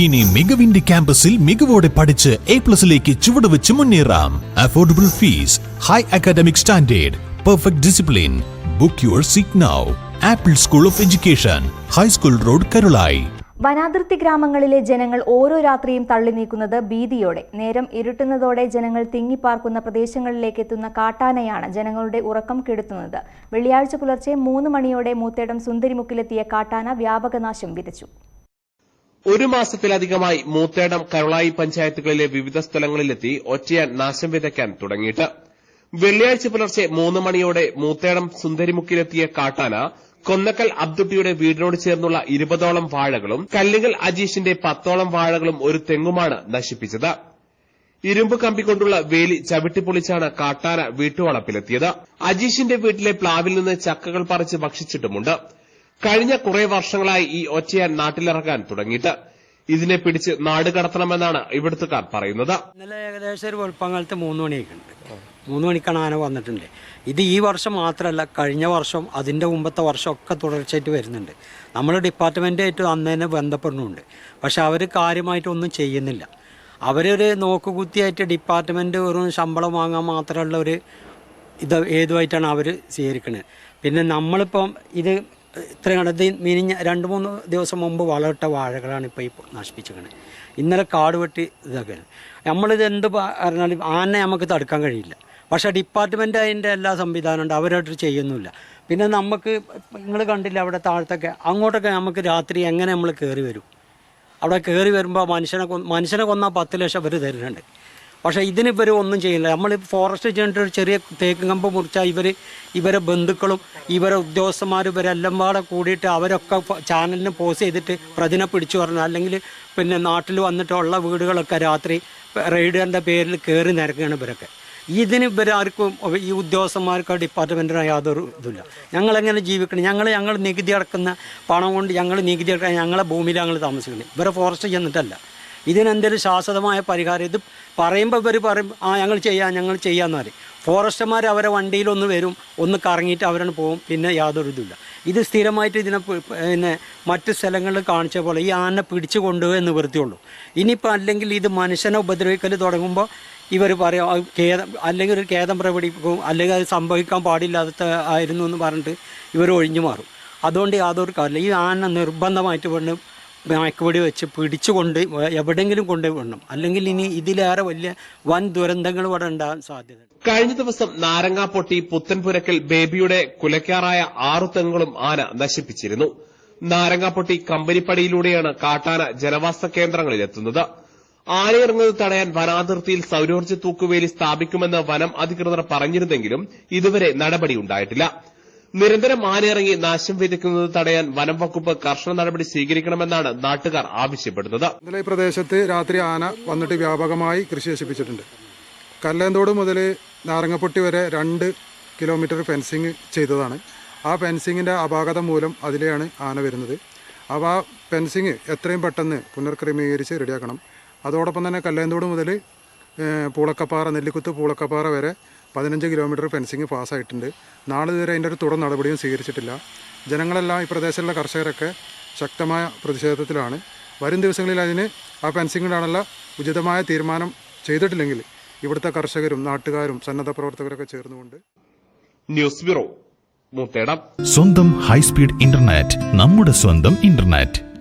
ഇനി മികവിന്റെ ക്യാമ്പസിൽ മികവോടെ പഠിച്ച് എ പ്ലസിലേക്ക് ചുവടുവെച്ച് മുന്നേറാം. Affordable fees high academic standard perfect discipline book your seat now apple school of education high school road Karulai വനാതിർത്തി ഗ്രാമങ്ങളിലെ ജനങ്ങൾ ഓരോ രാത്രിയും തള്ളി നീക്കുന്നത് ഭീതിയോടെ. നേരം ഇരുട്ടുന്നതോടെ ജനങ്ങൾ തിങ്ങിപ്പാർക്കുന്ന പ്രദേശങ്ങളിലേക്ക് എത്തുന്ന കാട്ടാനയാണ് ജനങ്ങളുടെ ഉറക്കം കെടുത്തുന്നത്. വെള്ളിയാഴ്ച പുലർച്ചെ മൂന്ന് മണിയോടെ മൂത്തേടം സുന്ദരിമുക്കിലെത്തിയ കാട്ടാന വ്യാപകനാശം വിതച്ചു. ഒരു മാസത്തിലധികമായി മൂത്തേടം കരുളായി പഞ്ചായത്തുകളിലെ വിവിധ സ്ഥലങ്ങളിലെത്തി ഒറ്റയാൻ നാശം വിതയ്ക്കാൻ തുടങ്ങിയിട്ട്. വെള്ളിയാഴ്ച പുലർച്ചെ മൂന്ന് മണിയോടെ മൂത്തേടം സുന്ദരിമുക്കിലെത്തിയ കാട്ടാന കൊന്നക്കൽ അബ്ദുട്ടിയുടെ വീടിനോട് ചേർന്നുള്ള ഇരുപതോളം വാഴകളും കല്ലുകൾ അജീഷിന്റെ പത്തോളം വാഴകളും ഒരു തെങ്ങുമാണ് നശിപ്പിച്ചത്. ഇരുമ്പ് കമ്പി കൊണ്ടുള്ള വേലി ചവിട്ടിപ്പൊളിച്ചാണ് കാട്ടാന വീട്ടുവളപ്പിലെത്തിയത്. അജീഷിന്റെ വീട്ടിലെ പ്ലാവിൽ നിന്ന് ചക്കകൾ പറിച്ച് ഭക്ഷിച്ചിട്ടുമുണ്ട്. കഴിഞ്ഞ കുറേ വർഷങ്ങളായി ഈ ഒറ്റയാൻ നാട്ടിലിറങ്ങാൻ തുടങ്ങിയിട്ട്. ഇതിനെ പിടിച്ച് നാട് കടത്തണമെന്നാണ് ഇവിടുത്തുകാർ പറയുന്നത്. ഇന്നലെ ഏകദേശം ഒരു വെളുപ്പങ്കാലത്ത് മൂന്ന് മണിയൊക്കെ ഉണ്ട് മൂന്ന് മണിക്കാണ് ആന വന്നിട്ടുണ്ട്. ഇത് ഈ വർഷം മാത്രമല്ല കഴിഞ്ഞ വർഷം അതിന്റെ മുമ്പത്തെ വർഷം ഒക്കെ തുടർച്ചയായിട്ട് വരുന്നുണ്ട്. നമ്മൾ ഡിപ്പാർട്ട്മെന്റായിട്ട് അന്ന് തന്നെ ബന്ധപ്പെടുന്നുണ്ട്. പക്ഷെ അവർ കാര്യമായിട്ടൊന്നും ചെയ്യുന്നില്ല. അവരൊരു നോക്കുകുത്തിയായിട്ട് ഡിപ്പാർട്ട്മെന്റ് വെറും ശമ്പളം വാങ്ങാൻ മാത്രമുള്ള ഒരു ഇത് ഏതുമായിട്ടാണ് അവർ സ്വീകരിക്കുന്നത് പിന്നെ നമ്മളിപ്പം ഇത് ഇത്രയും ഇത് മിനിഞ്ഞ രണ്ട് മൂന്ന് ദിവസം മുമ്പ് വളമിട്ട വാഴകളാണ് ഇപ്പോൾ ഇപ്പോൾ നശിപ്പിച്ചിരിക്കുന്നത് ഇന്നലെ കാട് വെട്ടി ഇതൊക്കെ നമ്മളിത് എന്ത് പറഞ്ഞാലും ആനെ നമുക്ക് തടുക്കാൻ കഴിയില്ല. പക്ഷേ ഡിപ്പാർട്ട്മെന്റ് അതിന്റെ എല്ലാ സംവിധാനം ഉണ്ട്. അവരായിട്ട് ചെയ്യുന്നില്ല പിന്നെ നമുക്ക് നിങ്ങൾ കണ്ടില്ല അവിടെ താഴത്തൊക്കെ? അങ്ങോട്ടൊക്കെ നമുക്ക് രാത്രി എങ്ങനെ നമ്മൾ കയറി വരും? അവിടെ കയറി വരുമ്പോൾ മനുഷ്യനെ കൊ മനുഷ്യനെ കൊന്നാൽ പത്ത് ലക്ഷം അവർ തരുന്നുണ്ട്. പക്ഷേ ഇതിന് ഇവർ ഒന്നും ചെയ്യുന്നില്ല നമ്മൾ ഫോറസ്റ്റ് ചെയ്യേണ്ട ഒരു ചെറിയ തേക്ക് കമ്പ് മുറിച്ചാൽ ഇവർ ഇവരെ ബന്ധുക്കളും ഇവരെ ഉദ്യോഗസ്ഥന്മാരും ഇവരെല്ലാം പാടെ കൂടിയിട്ട് അവരൊക്കെ ചാനലിന് പോസ്റ്റ് ചെയ്തിട്ട് പ്രതിനെ പിടിച്ചു പറഞ്ഞു. അല്ലെങ്കിൽ പിന്നെ നാട്ടിൽ വന്നിട്ടുള്ള വീടുകളൊക്കെ രാത്രി റെയ്ഡറിന്റെ പേരിൽ കയറി നിരക്കുകയാണ് ഇവരൊക്കെ. ഇതിന് ഇവരാർക്കും ഈ ഉദ്യോഗസ്ഥന്മാർക്ക് ഡിപ്പാർട്ട്മെന്റിനോ യാതൊരു ഇതില്ല ഞങ്ങളെങ്ങനെ ജീവിക്കണം? ഞങ്ങൾ ഞങ്ങൾ നികുതി അടക്കുന്ന പണം കൊണ്ട് ഞങ്ങൾ നികുതി അടക്കാൻ ഞങ്ങളെ ഭൂമിയിൽ ഞങ്ങൾ താമസിക്കുന്നത്. ഇവരെ ഫോറസ്റ്റ് ചെന്നിട്ടല്ല. ഇതിനെന്തെങ്കിലും ശാശ്വതമായ പരിഹാരം? ഇത് പറയുമ്പോൾ ഇവർ പറയും ആ ഞങ്ങൾ ചെയ്യാം ഞങ്ങൾ ചെയ്യാമെന്ന് പറയും. ഫോറസ്റ്റർമാർ അവരെ വണ്ടിയിലൊന്ന് വരും ഒന്ന് കറങ്ങിയിട്ട് അവരാണ് പോകും പിന്നെ യാതൊരു ഇതുമില്ല. ഇത് സ്ഥിരമായിട്ട് ഇതിനെ പിന്നെ മറ്റ് സ്ഥലങ്ങളിൽ കാണിച്ച പോലെ ഈ ആനെ പിടിച്ചു കൊണ്ടുപോയി നിവൃത്തിയുള്ളൂ ഇനിയിപ്പോൾ അല്ലെങ്കിൽ ഇത് മനുഷ്യനെ ഉപദ്രവിക്കൽ തുടങ്ങുമ്പോൾ ഇവർ പറയും ഖേദം അല്ലെങ്കിൽ ഒരു ഖേദം പ്രകടിപ്പിക്കും അല്ലെങ്കിൽ അത് സംഭവിക്കാൻ പാടില്ലാത്ത ആയിരുന്നു എന്ന് പറഞ്ഞിട്ട് ഇവർ ഒഴിഞ്ഞു മാറും. അതുകൊണ്ട് യാതൊരു കാര്യമില്ല. ഈ ആന നിർബന്ധമായിട്ട് കൊണ്ട് മയക്കുപൊടി വെച്ച് പിടിച്ചുകൊണ്ട് എവിടെയെങ്കിലും കൊണ്ടുപോയി വിടണം. അല്ലെങ്കിൽ ഇനി ഇതിലേറെ വലിയ വൻ ദുരന്തങ്ങൾ ഇവിടെ ഉണ്ടാകാൻ സാധ്യത കഴിഞ്ഞ ദിവസം നാരങ്ങാപ്പൊട്ടി പുത്തൻപുരക്കൽ ബേബിയുടെ കുലക്കാറായ ആറു തെങ്ങുകളും ആന നശിപ്പിച്ചിരുന്നു. നാരങ്ങാപ്പൊട്ടി കമ്പനിപ്പടിയിലൂടെയാണ് കാട്ടാന ജനവാസ കേന്ദ്രങ്ങളിലെത്തുന്നത്. ആനയിറങ്ങുന്നത് തടയാൻ വനാതിർത്തിയിൽ സൌരോർജ തൂക്കുവേലി സ്ഥാപിക്കുമെന്ന് വനം അധികൃതർ പറഞ്ഞിരുന്നെങ്കിലും ഇതുവരെ നടപടിയുണ്ടായിട്ടില്ല നിരന്തരം ആനയിറങ്ങി നാശം വിതയ്ക്കുന്നത് തടയാൻ വനം വകുപ്പ് കർശന നടപടി സ്വീകരിക്കണമെന്നാണ് നാട്ടുകാർ ആവശ്യപ്പെടുന്നത്. ഇന്നലെ പ്രദേശത്ത് രാത്രി ആന വന്നിട്ട് വ്യാപകമായി കൃഷി നശിപ്പിച്ചിട്ടുണ്ട്. കല്ലേന്തോട് മുതൽ നാരങ്ങപ്പൊട്ടി വരെ രണ്ട് കിലോമീറ്റർ ഫെൻസിങ് ചെയ്തതാണ്. ആ ഫെൻസിങ്ങിന്റെ അപാകത മൂലം അതിലെയാണ് ആന വരുന്നത്. അപ്പോൾ ആ ഫെൻസിങ് എത്രയും പെട്ടെന്ന് പുനർക്രമീകരിച്ച് റെഡിയാക്കണം. അതോടൊപ്പം തന്നെ കല്ലേന്തോട് മുതൽ പൂളക്കപ്പാറ നെല്ലിക്കുത്ത് പൂളക്കപ്പാറ വരെ പതിനഞ്ച് കിലോമീറ്റർ ഫെൻസിങ് പാസ്സായിട്ടുണ്ട്. നാളെ വരെ അതിന്റെ ഒരു തുടർ നടപടിയും സ്വീകരിച്ചിട്ടില്ല. ജനങ്ങളെല്ലാം ഈ പ്രദേശത്തുള്ള കർഷകരൊക്കെ ശക്തമായ പ്രതിഷേധത്തിലാണ്. വരും ദിവസങ്ങളിൽ അതിന് ആ ഫെൻസിങ്ങിനാണുള്ള ഉചിതമായ തീരുമാനം ചെയ്തിട്ടില്ലെങ്കിൽ ഇവിടുത്തെ കർഷകരും നാട്ടുകാരും സന്നദ്ധ പ്രവർത്തകരൊക്കെ ചേർന്നുകൊണ്ട്. News bureau Moothedam. സ്വന്തം ഹൈസ്പീഡ് ഇന്റർനെറ്റ് നമ്മുടെ സ്വന്തം ഇന്റർനെറ്റ്.